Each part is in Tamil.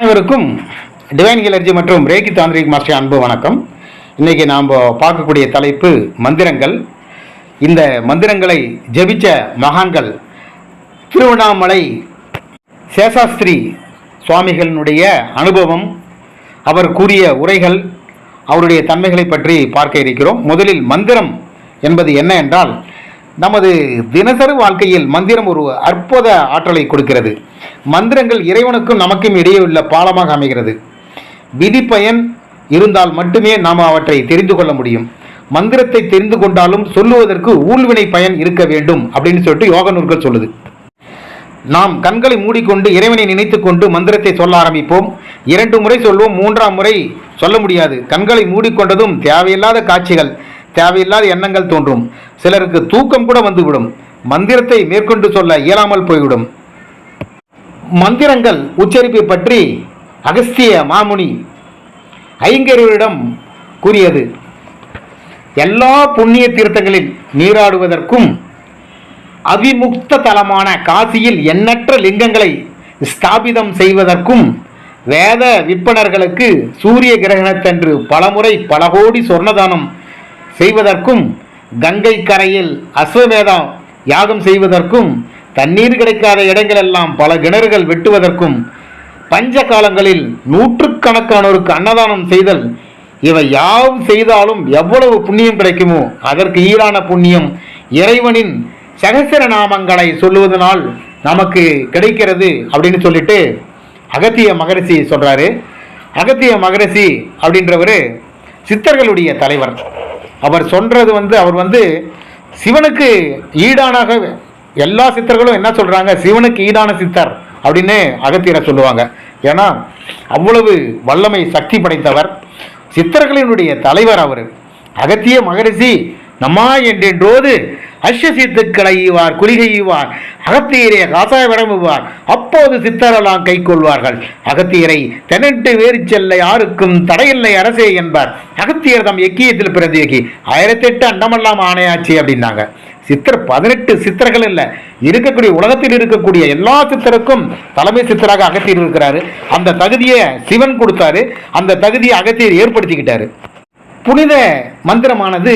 அனைவருக்கும் டிவைன் கிளர்ஜி மற்றும் ரேகி தாந்திரிக் மாஸ்டர் அன்பு வணக்கம். இன்றைக்கி நாம் பார்க்கக்கூடிய தலைப்பு மந்திரங்கள். இந்த மந்திரங்களை ஜெபிச்ச மகான்கள் திருவண்ணாமலை சேஷாஸ்திரி சுவாமிகளினுடைய அனுபவம் அவர் கூறிய உரைகள் அவருடைய தன்மைகளை பற்றி பார்க்க இருக்கிறோம். முதலில் மந்திரம் என்பது என்ன என்றால் நமது தினசரி வாழ்க்கையில் மந்திரம் ஒரு அற்புத ஆற்றலை கொடுக்கிறது. மந்திரங்கள் இறைவனுக்கும் நமக்கும் இடையே உள்ள பாலமாக அமைகிறது. விதி பயன் இருந்தால் மட்டுமே நாம் அவற்றை தெரிந்து கொள்ள முடியும். மந்திரத்தை தெரிந்து கொண்டாலும் சொல்லுவதற்கு ஊழ்வினை பயன் இருக்க வேண்டும் அப்படின்னு சொல்லிட்டு யோக நூல்கள் சொல்லுது. நாம் கண்களை மூடிக்கொண்டு இறைவனை நினைத்து கொண்டு மந்திரத்தை சொல்ல ஆரம்பிப்போம். இரண்டு முறை சொல்வோம் மூன்றாம் முறை சொல்ல முடியாது. கண்களை மூடிக்கொண்டதும் தேவையில்லாத காட்சிகள் தேவையில்லாத எண்ணங்கள் தோன்றும். சிலருக்கு தூக்கம் கூட வந்துவிடும். மந்திரத்தை மேற்கொண்டு சொல்ல இயலாமல் போய்விடும். மந்திரங்கள் உச்சரிப்பை பற்றி அகஸ்திய மாமுனி ஐங்கரிடம் கூறியது. எல்லா புண்ணிய தீர்த்தங்களில் நீராடுவதற்கும் அவிமுக்த தலமான காசியில் எண்ணற்ற லிங்கங்களை ஸ்தாபிதம் செய்வதற்கும் வேத விற்பனர்களுக்கு சூரிய கிரகணத்தன்று பலமுறை பல கோடி சொர்ணதானம் செய்வதற்கும் கங்கை கரையில் அஸ்வமேதம் யாகம் செய்வதற்கும் தண்ணீர் கிடைக்காத இடங்களெல்லாம் பல கிணறுகள் வெட்டுவதற்கும் பஞ்ச காலங்களில் நூற்றுக்கணக்கானோருக்கு அன்னதானம் செய்தல் இவை யாவும் செய்தாலும் எவ்வளவு புண்ணியம் கிடைக்குமோ அதற்கு ஈரான புண்ணியம் இறைவனின் சகசர நாமங்களை சொல்லுவதனால் நமக்கு கிடைக்கிறது அப்படின்னு சொல்லிட்டு அகத்திய மகரிஷி சொல்றாரு. அகத்திய மகரிஷி அப்படின்றவர் சித்தர்களுடைய தலைவர். அவர் சொல்றது வந்து அவர் வந்து சிவனுக்கு ஈடானாக எல்லா சித்தர்களும் என்ன சொல்றாங்க? சிவனுக்கு ஈடான சித்தர் அப்படின்னு அகத்தியரை சொல்லுவாங்க. ஏன்னா அவ்வளவு வல்லமை சக்தி படைத்தவர். சித்தர்களினுடைய தலைவர் அவர். அகத்திய மகரிஷி நம்மா என்றென்றோது அஸ்வசித்துக்களை ஈவார் குளிகையுவார் அகத்தியரை காசாய விடம்புவார் அப்போது சித்தரெல்லாம் கை கொள்வார்கள். அகத்தியரை தெனட்டு வேறு செல்ல யாருக்கும் தடையில்லை அரசே என்பார். அகத்தியர் தம் எக்கியத்தில் பிரதேகி ஆயிரத்தி எட்டு அண்டமெல்லாம் ஆணையாச்சு அப்படின்னாங்க. சித்தர் பதினெட்டு சித்தர்கள் இல்லை இருக்கக்கூடிய உலகத்தில் இருக்கக்கூடிய எல்லா சித்தருக்கும் தலைமை சித்தராக அகத்தியர் இருக்கிறாரு. அந்த தகுதியை சிவன் கொடுத்தாரு. அந்த தகுதியை அகத்தியர் ஏற்படுத்திக்கிட்டாரு. புனித மந்திரமானது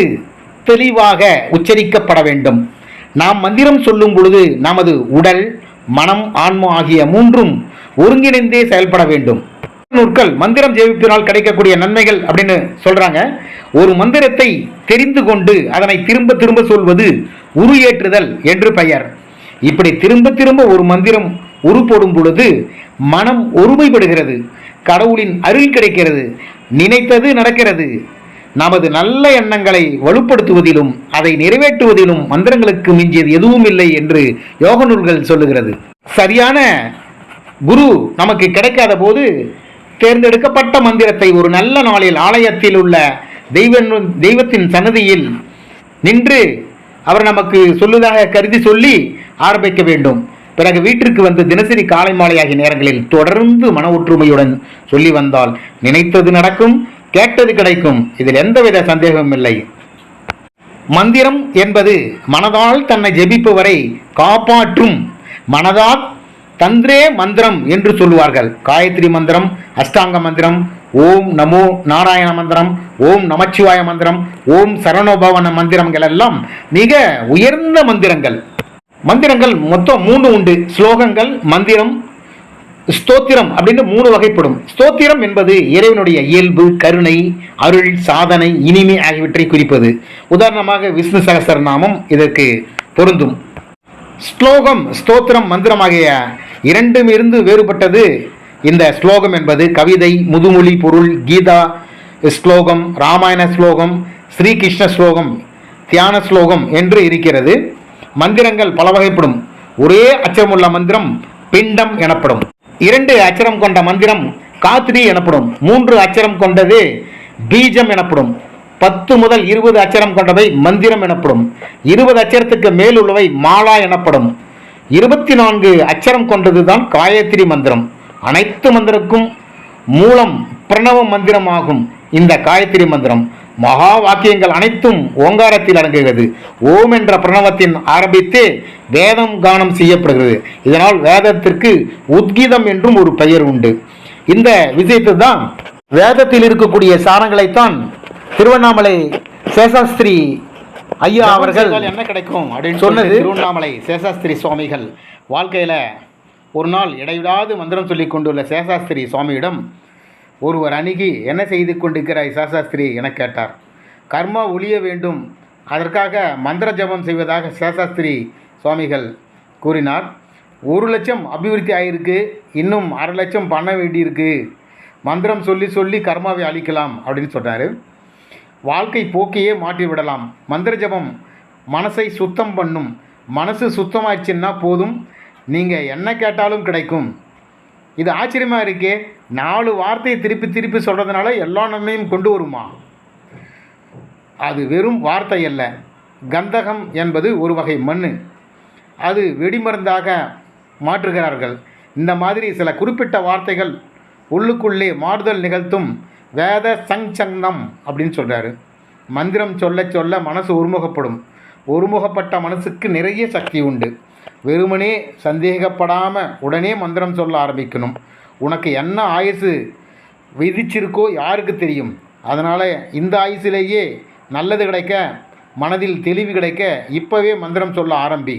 தெளிவாக உச்சரிக்கப்பட வேண்டும். நாம் மந்திரம் சொல்லும் பொழுது நமது உடல் மனம் ஆன்மா ஆகிய மூன்றும் ஒருங்கிணைந்தே செயல்பட வேண்டும். நூற்கள் மந்திரம் ஜெயிப்பினால் கிடைக்கக்கூடிய நன்மைகள் அப்படின்னு சொல்றாங்க. ஒரு மந்திரத்தை தெரிந்து கொண்டு அதனை திரும்ப திரும்ப சொல்வது உரு ஏற்றுதல் என்று பெயர். இப்படி திரும்ப திரும்ப ஒரு மந்திரம் உருப்போடும் பொழுது மனம் ஒருமைப்படுகிறது. கடவுளின் அருள் கிடைக்கிறது. நினைத்தது நடக்கிறது. நமது நல்ல எண்ணங்களை வலுப்படுத்துவதிலும் அதை நிறைவேற்றுவதிலும் மந்திரங்களுக்கு மிஞ்சியது எதுவும் இல்லை என்று யோக நூல்கள் சொல்லுகிறது. சரியான குரு நமக்கு கிடைக்காத போது தேர்ந்தெடுக்கப்பட்ட மந்திரத்தை ஒரு நல்ல நாளில் ஆலயத்தில் உள்ள தெய்வ தெய்வத்தின் சன்னதியில் நின்று அவர் நமக்கு சொல்லுவதாக கருதி சொல்லி ஆரம்பிக்க வேண்டும். பிறகு வீட்டிற்கு வந்து தினசரி காலை மாலை ஆகிய நேரங்களில் தொடர்ந்து மன ஒற்றுமையுடன் சொல்லி வந்தால் நினைத்தது நடக்கும். கேட்டது கிடைக்கும். இதில் எந்தவித சந்தேகமும் இல்லை. மந்திரம் என்பது மனதால் தன்னை ஜெபிப்பவரை காப்பாற்றும் மனதால் தந்திரே மந்திரம் என்று சொல்லுவார்கள். காயத்ரி மந்திரம் அஷ்டாங்க மந்திரம் ஓம் நமோ நாராயண மந்திரம் ஓம் நமச்சிவாய மந்திரம் ஓம் சரணோபவன மந்திரங்கள் எல்லாம் மிக உயர்ந்த மந்திரங்கள். மந்திரங்கள் மொத்தம் மூன்று உண்டு. ஸ்லோகங்கள் மந்திரம் ஸ்தோத்திரம் அப்படின்னு மூணு வகைப்படும். ஸ்தோத்திரம் என்பது இறைவனுடைய இயல்பு கருணை அருள் சாதனை இனிமை ஆகியவற்றை குறிப்பது. உதாரணமாக விஷ்ணு சகசரநாமம் இதற்கு பொருந்தும். ஸ்லோகம் ஸ்தோத்திரம் மந்திரமாகிய இரண்டும் இருந்து வேறுபட்டது. இந்த ஸ்லோகம் என்பது கவிதை முதுமொழி பொருள் கீதா ஸ்லோகம் ராமாயண ஸ்லோகம் ஸ்ரீகிருஷ்ண ஸ்லோகம் தியான ஸ்லோகம் என்று இருக்கிறது. மந்திரங்கள் பல வகைப்படும். ஒரே அச்சமுள்ள மந்திரம் பிண்டம் எனப்படும். இரண்டு அச்சரம் கொண்ட மந்திரம் காத்ரி எனப்படும். மூன்று அச்சரம் கொண்டது பீஜம் எனப்படும். பத்து முதல் இருபது அச்சரம் கொண்டவை மந்திரம் எனப்படும். இருபது அச்சரத்துக்கு மேல் உள்ளவை மாலா எனப்படும். இருபத்தி நான்கு அச்சரம் கொண்டதுதான் காயத்ரி மந்திரம். அனைத்து மந்திரக்கும் மூலம் பிரணவ மந்திரம் ஆகும் இந்த காயத்ரி மந்திரம். மகா வாக்கியங்கள் அனைத்தும் ஓங்காரத்தில் அடங்குகிறது. ஓம் என்ற பிரணவத்தின் ஆரம்பித்து வேதம் கானம் செய்யப்படுகிறது. இதனால் வேதத்திற்கு உத்கீதம் என்றும் ஒரு பெயர் உண்டு. இந்த விஷயத்தை தான் வேதத்தில் இருக்கக்கூடிய சாரங்களைத்தான் திருவண்ணாமலை சேஷாஸ்திரி ஐயா அவர்கள் என்ன கிடைக்கும் அப்படின்னு சொன்னது. திருவண்ணாமலை சேஷாஸ்திரி சுவாமிகள் வாழ்க்கையில் ஒரு நாள் இடைவிடாது மந்திரம் சொல்லி கொண்டுள்ள சேஷாஸ்திரி சுவாமியிடம் ஒருவர் அணுகி என்ன செய்து கொண்டிருக்கிறாய் சேஷாஸ்திரி என கேட்டார். கர்மா ஒழிய வேண்டும். அதற்காக மந்திர ஜபம் செய்வதாக சாசாஸ்திரி சுவாமிகள் கூறினார். ஒரு லட்சம் அபிவிருத்தி ஆகியிருக்கு இன்னும் அரை லட்சம் பண்ண வேண்டியிருக்கு. மந்திரம் சொல்லி சொல்லி கர்மாவை அழிக்கலாம் அப்படின்னு சொன்னார் வாழ்க்கை போக்கையே மாற்றி விடலாம். மந்திர ஜபம் மனசை சுத்தம் பண்ணும். மனசு சுத்தமாகிடுச்சுன்னா போதும். நீங்கள் என்ன கேட்டாலும் கிடைக்கும். இது ஆச்சரியமாக இருக்கே? நாலு வார்த்தையை திருப்பி திருப்பி சொல்கிறதுனால எல்லா நன்மையும் கொண்டு வருமா? அது வெறும் வார்த்தை அல்ல. கந்தகம் என்பது ஒரு வகை மண் அது வெடிமருந்தாக மாற்றுகிறார்கள். இந்த மாதிரி சில குறிப்பிட்ட வார்த்தைகள் உள்ளுக்குள்ளே மாறுதல் நிகழ்த்தும் வேத சங்சங்னம் அப்படின்னு சொல்கிறாரு மந்திரம் சொல்ல சொல்ல மனசு ஒருமுகப்படும். ஒருமுகப்பட்ட மனசுக்கு நிறைய சக்தி உண்டு. வெறுமனே சந்தேகப்படாமல் உடனே மந்திரம் சொல்ல ஆரம்பிக்கணும். உனக்கு என்ன ஆயுசு விதிச்சிருக்கோ யாருக்கு தெரியும்? அதனால் இந்த ஆயுசிலேயே நல்லது கிடைக்க மனதில் தெளிவு கிடைக்க இப்போவே மந்திரம் சொல்ல ஆரம்பி.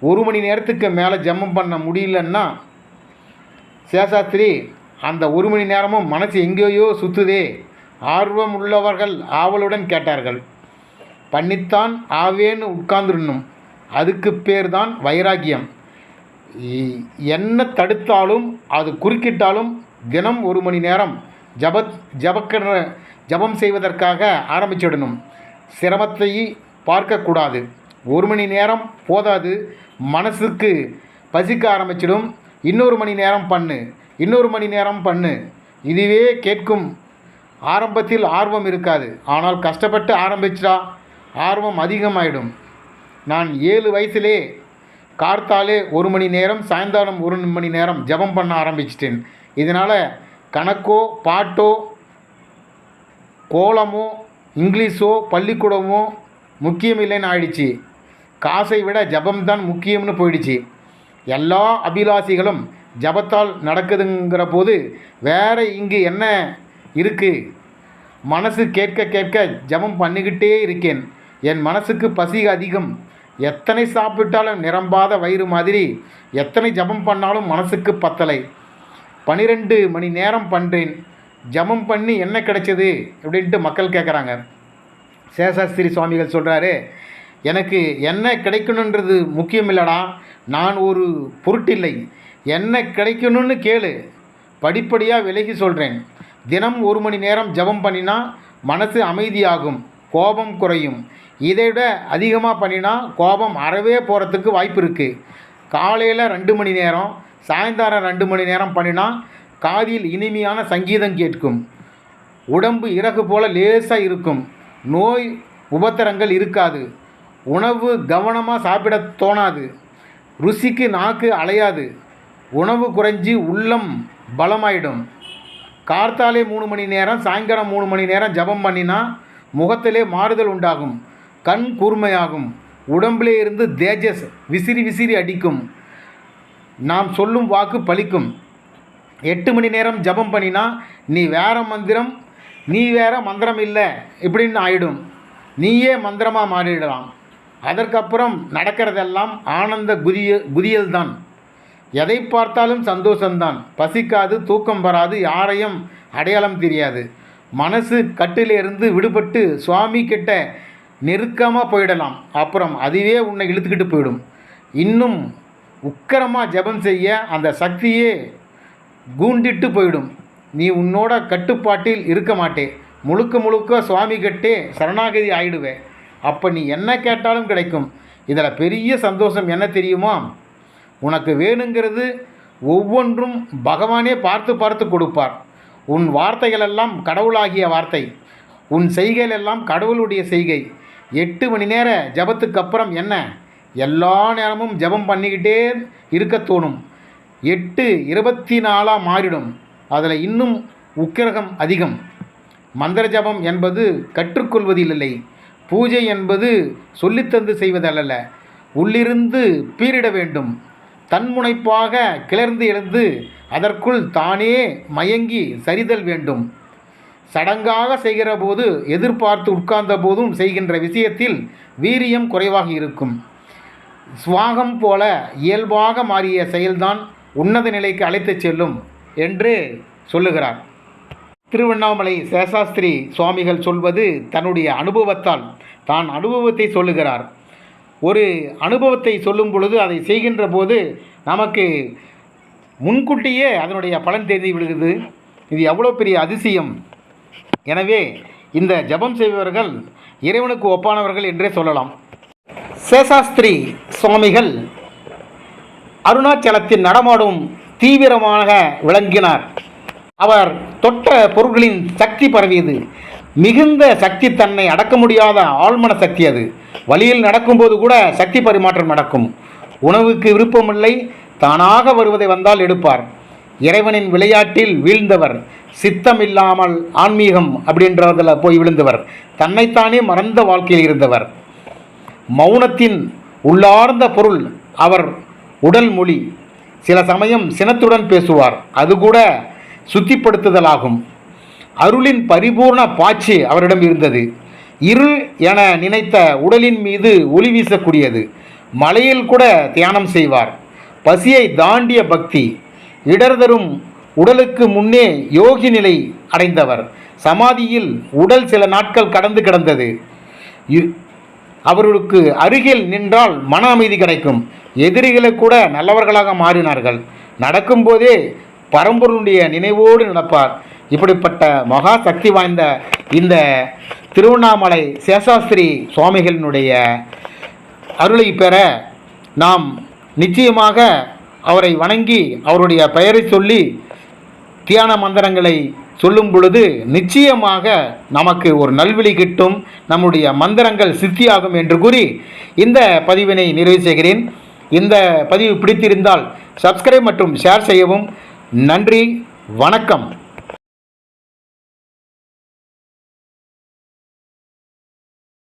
ஒரு மணி நேரத்துக்கு மேலே ஜம்மம் பண்ண முடியலன்னா சேஷாஸ்திரி அந்த ஒரு மணி நேரமும் மனசு எங்கேயோ சுற்றுதே ஆர்வம் உள்ளவர்கள் ஆவலுடன் கேட்டார்கள். பண்ணித்தான் ஆவேன்னு உட்கார்ந்துடணும். அதுக்கு பேர் தான் வைராக்கியம் என்ன தடுத்தாலும் அது குறுக்கிட்டாலும் தினம் ஒரு மணி நேரம் ஜப ஜபக்கிற ஜபம் செய்வதற்காக ஆரம்பிச்சிடணும். சிரமத்தை பார்க்கக்கூடாது. ஒரு மணி நேரம் போதாது. மனசுக்கு பசிக்க ஆரம்பிச்சிடும். இன்னொரு மணி நேரம் பண்ணு. இன்னொரு மணி நேரம் பண்ணு. இதுவே கேட்கும். ஆரம்பத்தில் ஆர்வம் இருக்காது. ஆனால் கஷ்டப்பட்டு ஆரம்பிச்சிட்டா ஆர்வம் அதிகமாயிடும். நான் ஏழு வயசுலே கார்த்தாலே ஒரு மணி நேரம் சாயந்தரம் ஒரு மணி நேரம் ஜெபம் பண்ண ஆரம்பிச்சிட்டேன். இதனால் கணக்கோ பாட்டோ கோலமோ இங்கிலீஷோ பள்ளிக்கூடமோ முக்கியம் இல்லைன்னு ஆயிடுச்சு. காசை விட ஜபம்தான் முக்கியம்னு போயிடுச்சு. எல்லா அபிலாசிகளும் ஜபத்தால் நடக்குதுங்கிற போது வேற இங்கு என்ன இருக்குது மனசு கேட்க கேட்க ஜபம் பண்ணிக்கிட்டே இருக்கேன். என் மனசுக்கு பசி அதிகம். எத்தனை சாப்பிட்டாலும் நிரம்பாத வயிறு மாதிரி எத்தனை ஜபம் பண்ணாலும் மனசுக்கு பத்தலை. பன்னிரெண்டு மணி நேரம் பண்ணுறேன் ஜபம் பண்ணி என்ன கிடைச்சது? அப்படின்ட்டு மக்கள் கேட்குறாங்க சேஷாஸ்திரி சுவாமிகள் சொல்கிறாரு எனக்கு என்ன கிடைக்கணுன்றது முக்கியம் இல்லடா நான் ஒரு பொருட்டில்லை. என்ன கிடைக்கணும்னு கேளு படிப்படியாக விலகி சொல்கிறேன் தினம் ஒரு மணி நேரம் ஜெபம் பண்ணினா மனசு அமைதியாகும் கோபம் குறையும். இதை விட அதிகமாக பண்ணினா கோபம் அறவே போகிறதுக்கு வாய்ப்பு இருக்குது காலையில் ரெண்டு மணி நேரம் சாயந்தரம் ரெண்டு மணி நேரம் பண்ணினா காதில் இனிமையான சங்கீதம் கேட்கும். உடம்பு இறகு போல லேசாக இருக்கும். நோய் உபத்திரங்கள் இருக்காது. உணவு கவனமாக சாப்பிட தோணாது. ருசிக்கு நாக்கு அலையாது. உணவு குறைஞ்சி உள்ளம் பலமாயிடும். கார்த்தாலே மூணு மணி நேரம் சாயங்காலம் மூணு மணி நேரம் ஜெபம் பண்ணினா முகத்திலே மாறுதல் உண்டாகும். கண் கூர்மையாகும். உடம்பிலே இருந்து தேஜஸ் விசிறி விசிறி அடிக்கும். நாம் சொல்லும் வாக்கு பலிக்கும் எட்டு மணி நேரம் ஜெபம் பண்ணினா நீ வேற மந்திரம் நீ வேற மந்திரம் இல்லை இப்படின்னு ஆயிடும். நீயே மந்திரமாக மாறிடலாம். அதற்கப்புறம் நடக்கிறதெல்லாம் ஆனந்த குதிய குதியல் தான் எதை பார்த்தாலும் சந்தோஷம்தான். பசிக்காது தூக்கம் வராது யாரையும் அடையாளம் தெரியாது. மனசு கட்டிலிருந்து விடுபட்டு சுவாமி கிட்ட நெருக்கமாக போயிடலாம். அப்புறம் அதுவே உன்னை இழுத்துக்கிட்டு போயிடும். இன்னும் உக்கரமாக ஜெபம் செய்ய அந்த சக்தியே கூண்டிட்டு போயிடும். நீ உன்னோட கட்டுப்பாட்டில் இருக்க மாட்டே. முழுக்க முழுக்க சுவாமி கட்டே சரணாகதி ஆயிடுவே. அப்போ நீ என்ன கேட்டாலும் கிடைக்கும். இதில் பெரிய சந்தோஷம் என்ன தெரியுமா? உனக்கு வேணுங்கிறது ஒவ்வொன்றும் பகவானே பார்த்து பார்த்து கொடுப்பார். உன் வார்த்தைகளெல்லாம் கடவுளாகிய வார்த்தை. உன் செய்கைகள் எல்லாம் கடவுளுடைய செய்கை. எட்டு மணி நேர ஜபத்துக்கு அப்புறம் என்ன? எல்லா நேரமும் ஜெபம் பண்ணிக்கிட்டே இருக்க தோணும். எட்டு இருபத்தி நாலாக மாறிடும். அதில் இன்னும் உக்கிரகம் அதிகம். மந்திர ஜபம் என்பது கற்றுக்கொள்வதில் இல்லை பூஜை என்பது சொல்லித்தந்து செய்வதல்ல உள்ளிருந்து பீரிட வேண்டும். தன்முனைப்பாக கிளர்ந்து எழுந்து அதற்குள் தானே மயங்கி சரிதல் வேண்டும். சடங்காக செய்கிற போது எதிர்பார்த்து உட்கார்ந்த போதும் செய்கின்ற விஷயத்தில் வீரியம் குறைவாக இருக்கும். சுவாகம் போல இயல்பாக மாறிய செயல்தான் உன்னத நிலைக்கு அழைத்துச் செல்லும் என்று சொல்லுகிறார். திருவண்ணாமலை சேஷாஸ்திரி சுவாமிகள் சொல்வது தன்னுடைய அனுபவத்தால் தான் அனுபவத்தை சொல்லுகிறார். ஒரு அனுபவத்தை சொல்லும் பொழுது அதை செய்கின்ற போது நமக்கு முன்கூட்டியே அதனுடைய பலன் தெரிந்து விடுகிறது. இது எவ்வளோ பெரிய அதிசயம். எனவே இந்த ஜெபம் செய்பவர்கள் இறைவனுக்கு ஒப்பானவர்கள் என்றே சொல்லலாம். சேஷாஸ்திரி சுவாமிகள் அருணாச்சலத்தில் நடமாடும் தீவிரமாக விளங்கினார். அவர் தொட்ட பொருட்களின் சக்தி பரவியது. மிகுந்த சக்தி தன்னை அடக்க முடியாத ஆழ்மன சக்தி அது. வழியில் நடக்கும்போது கூட சக்தி பரிமாற்றம் நடக்கும். உணவுக்கு விருப்பமில்லை தானாக வருவதை வந்தால் எடுப்பார். இறைவனின் விளையாட்டில் வீழ்ந்தவர். சித்தம் இல்லாமல் ஆன்மீகம் அப்படின்றதில் போய் விழுந்தவர். தன்னைத்தானே மறந்த வாழ்க்கையில் இருந்தவர். மௌனத்தின் உள்ளார்ந்த பொருள் அவர் உடல் மொழி. சில சமயம் சினத்துடன் பேசுவார். அது கூட சுத்திப்படுத்துதலாகும். அருளின் பரிபூர்ண பாய்ச்சி அவரிடம் இருந்தது. இருள் என நினைத்த உடலின் மீது ஒளி வீசக்கூடியது. மலையில் கூட தியானம் செய்வார். பசியை தாண்டிய பக்தி. இடர் தரும் உடலுக்கு முன்னே யோகி நிலை அடைந்தவர். சமாதியில் உடல் சில நாட்கள் கடந்து கிடந்தது. இ- அவர்களுக்கு அருகில் நின்றால் மன அமைதி கிடைக்கும். எதிரிகளை கூட நல்லவர்களாக மாறினார்கள். நடக்கும்போதே பரம்பொருளுடைய நினைவோடு நடப்பார். இப்படிப்பட்ட மகா சக்தி வாய்ந்த இந்த திருவண்ணாமலை சேஷாஸ்திரி சுவாமிகளினுடைய அருளை பெற நாம் நிச்சயமாக அவரை வணங்கி அவருடைய பெயரை சொல்லி தியான மந்திரங்களை சொல்லும் பொழுது நிச்சயமாக நமக்கு ஒரு நல்வழி கிட்டும். நம்முடைய மந்திரங்கள் சித்தியாகும் என்று கூறி இந்த பதிவினை நிறைவு செய்கிறேன். இந்த பதிவு பிடித்திருந்தால் சப்ஸ்கிரைப் மற்றும் ஷேர் செய்யவும். நன்றி வணக்கம்.